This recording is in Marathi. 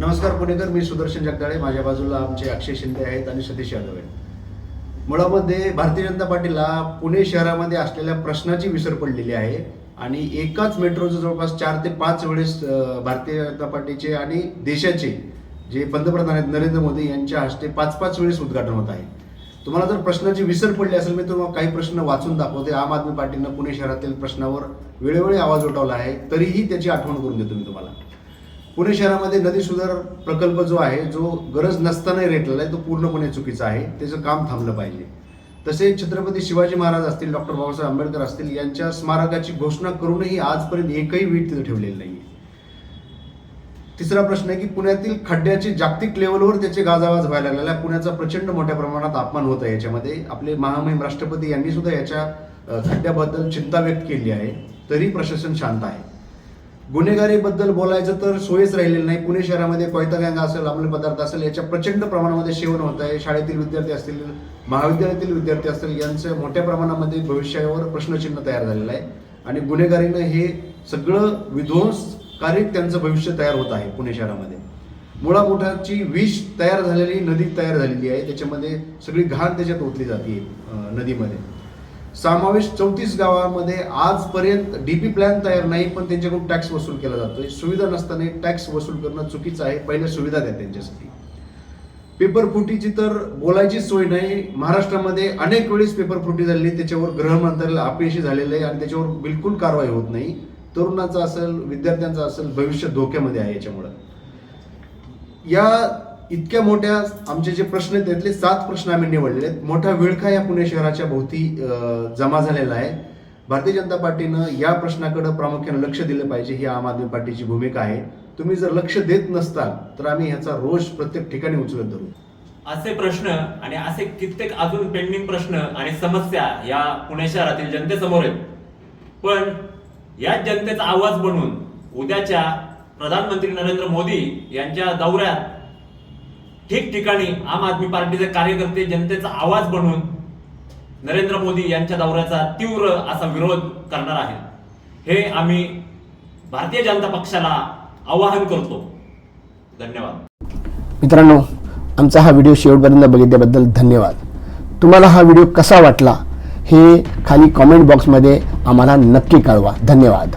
नमस्कार पुणेकर मी सुदर्शन जगदाळे. माझ्या बाजूला आमचे अक्षय शिंदे आहेत आणि सतीश यादव आहेत. मुळामध्ये भारतीय जनता पार्टीला पुणे शहरामध्ये असलेल्या प्रश्नाची विसर पडलेली आहे आणि एकाच मेट्रोचं जवळपास चार ते पाच वेळेस भारतीय जनता पार्टीचे आणि देशाचे जे पंतप्रधान आहेत नरेंद्र मोदी यांच्या हस्ते पाच पाच वेळेस उद्घाटन होत आहे. तुम्हाला जर प्रश्नाची विसर पडली असेल मी तुम्हाला काही प्रश्न वाचून दाखवते. आम आदमी पार्टीनं पुणे शहरातील प्रश्नावर वेळोवेळी आवाज उठवला आहे. तरीही त्याची आठवण करून देतो मी तुम्हाला. पुणे शहरामध्ये नदी सुधार प्रकल्प जो आहे जो गरज नसतानाही रेटलेला आहे तो पूर्णपणे चुकीचा आहे. त्याचं काम थांबलं पाहिजे. तसेच छत्रपती शिवाजी महाराज असतील डॉक्टर बाबासाहेब आंबेडकर असतील यांच्या स्मारकाची घोषणा करूनही आजपर्यंत एकही वीट तिथे ठेवलेली नाही तिसरा प्रश्न आहे की पुण्यातील खड्ड्याची जागतिक लेवलवर त्याचे गाजावाज व्हायला लागलेला आहे. पुण्याचा प्रचंड मोठ्या प्रमाणात अपमान होत आहे याच्यामध्ये. आपले महामहिम राष्ट्रपती यांनी सुद्धा याच्या खड्ड्याबद्दल चिंता व्यक्त केली आहे. तरी प्रशासन शांत आहे. गुन्हेगारीबद्दल बोलायचं तर सोयीच राहिलेलं नाही. पुणे शहरामध्ये कोयता गँग असेल अंमली पदार्थ असेल याच्या प्रचंड प्रमाणामध्ये सेवन होत आहे. शाळेतील विद्यार्थी असतील महाविद्यालयातील विद्यार्थी असतील यांचं मोठ्या प्रमाणामध्ये भविष्यावर प्रश्नचिन्ह तयार झालेलं आहे. आणि गुन्हेगारीनं हे सगळं विध्वंसकारी त्यांचं भविष्य तयार होत आहे पुणे शहरामध्ये. मुळामुठाची विष तयार झालेली नदी तयार झालेली आहे. त्याच्यामध्ये सगळी घाण त्याच्यात ओतली जाते नदीमध्ये. समावेश चौतीस गावामध्ये आजपर्यंत डीपी प्लॅन तयार नाही पण त्यांच्याकडून टॅक्स वसूल केला जातोय. सुविधा नसताना टॅक्स वसूल करणं चुकीचं आहे. पहिल्या सुविधा द्या त्यांच्यासाठी. पेपर फुटीची तर बोलायची सोय नाही. महाराष्ट्रामध्ये अनेक वेळेस पेपर फुटी झालेली त्याच्यावर गृह अपयशी झालेलं आहे आणि त्याच्यावर बिलकुल कारवाई होत नाही. तरुणाचा असेल विद्यार्थ्यांचा असेल भविष्य धोक्यामध्ये आहे याच्यामुळं. या इतक्या मोठ्या आमचे जे प्रश्न आहेत त्यातले सात प्रश्न आम्ही निवडले आहेत. मोठा विळखा या पुणे शहराच्या भोवती जमा झालेला आहे. भारतीय जनता पार्टीनं या प्रश्नाकडे प्रामुख्याने लक्ष दिलं पाहिजे ही आम आदमी पार्टीची भूमिका आहे. तुम्ही जर लक्ष देत नसताल तर आम्ही ह्याचा रोष प्रत्येक ठिकाणी उचलत धरू. असे प्रश्न आणि असे कित्येक अजून पेंडिंग प्रश्न आणि समस्या या पुणे शहरातील जनतेसमोर आहेत. पण या जनतेचा आवाज बनून उद्याच्या प्रधानमंत्री नरेंद्र मोदी यांच्या दौऱ्यात ठिकठिकाणी आम आदमी पार्टीचे कार्यकर्ते जनतेचा आवाज बनून नरेंद्र मोदी यांच्या दौऱ्याचा तीव्र असा विरोध करणार आहे हे आम्ही भारतीय जनता पक्षाला आवाहन करतो. धन्यवाद. मित्रांनो आमचा हा व्हिडिओ शेवटपर्यंत बघितल्याबद्दल धन्यवाद. तुम्हाला हा व्हिडिओ कसा वाटला हे खाली कॉमेंट बॉक्समध्ये आम्हाला नक्की कळवा. धन्यवाद.